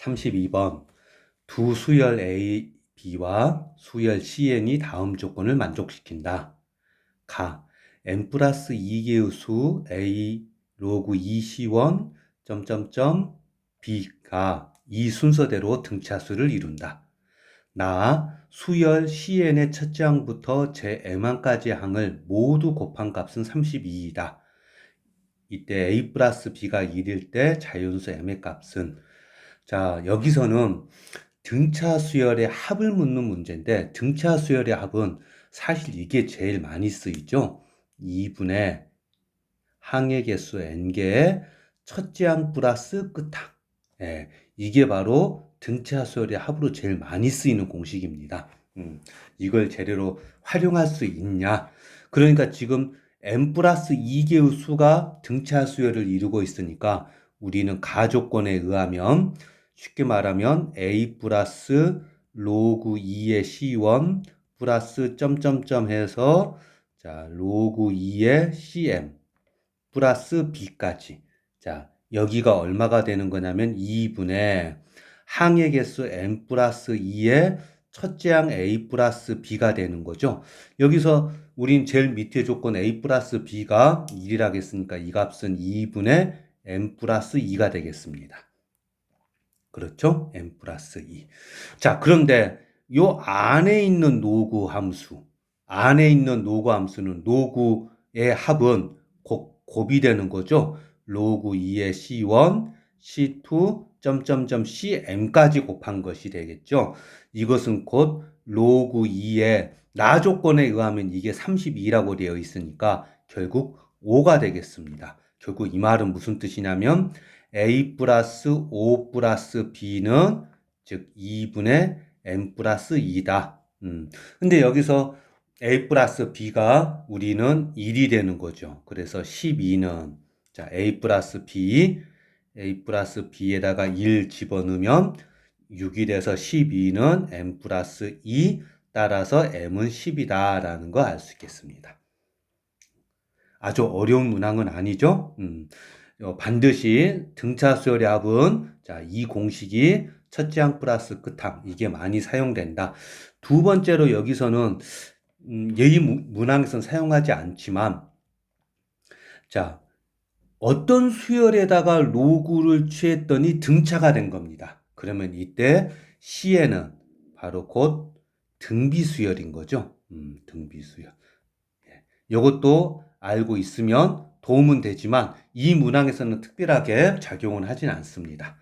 32번 두 수열 A, B와 수열 CN이 다음 조건을 만족시킨다. 가 n 플러스 2개의 수 A 로그 2C1 점점점 B가 이 순서대로 등차수를 이룬다. 나 수열 CN의 첫째 항부터 제 M항까지 항을 모두 곱한 값은 32이다. 이때 A 플러스 B가 1일 때 자연수 M의 값은 자, 여기서는 등차 수열의 합을 묻는 문제인데 등차 수열의 합은 사실 이게 제일 많이 쓰이죠. 2분의 항의 개수 n개의 첫째 항 플러스 끝항. 예, 이게 바로 등차 수열의 합으로 제일 많이 쓰이는 공식입니다. 음, 이걸 재료로 활용할 수 있냐? 그러니까 지금 n 플러스 2개의 수가 등차 수열을 이루고 있으니까 우리는 가조건에 의하면 쉽게 말하면 a 플러스 로그 2의 c1 플러스 점점점 해서 자 로그 2의 cm 플러스 b까지 자 여기가 얼마가 되는 거냐면 2분의 항의 개수 n 플러스 2의 첫째 항 a 플러스 b가 되는 거죠. 여기서 우린 제일 밑에 조건 a 플러스 b가 1이라 했으니까 이 값은 2분의 n 플러스 2가 되겠습니다. 그렇죠? n 플러스 2. 자, 그런데 요 안에 있는 노구 함수, 안에 있는 노구 함수는 노구의 합은 곱, 곱이 되는 거죠. 로그 2의 c1, c2, 점점점 cm까지 곱한 것이 되겠죠. 이것은 곧 로그 2의 나 조건에 의하면 이게 32라고 되어 있으니까 결국 5가 되겠습니다. 결국 이 말은 무슨 뜻이냐면 a 플러스 5 플러스 b는 즉 2분의 n 플러스 2다. 음. 근데 여기서 a 플러스 b가 우리는 1이 되는 거죠. 그래서 12는 자 a 플러스 b a 플러스 b에다가 1 집어넣으면 6이 돼서 12는 m 플러스 2 따라서 m은 10이다 라는 거 알 수 있겠습니다. 아주 어려운 문항은 아니죠. 음, 어, 반드시 등차 수열의 합은 자, 이 공식이 첫째 항 플러스 끝항 이게 많이 사용된다. 두 번째로 여기서는 음, 예의 문항에서는 사용하지 않지만 자 어떤 수열에다가 로그를 취했더니 등차가 된 겁니다. 그러면 이때 C에는 바로 곧 등비수열인 거죠. 음, 등비수열. 예. 이것도 알고 있으면 도움은 되지만 이 문항에서는 특별하게 작용은 하진 않습니다.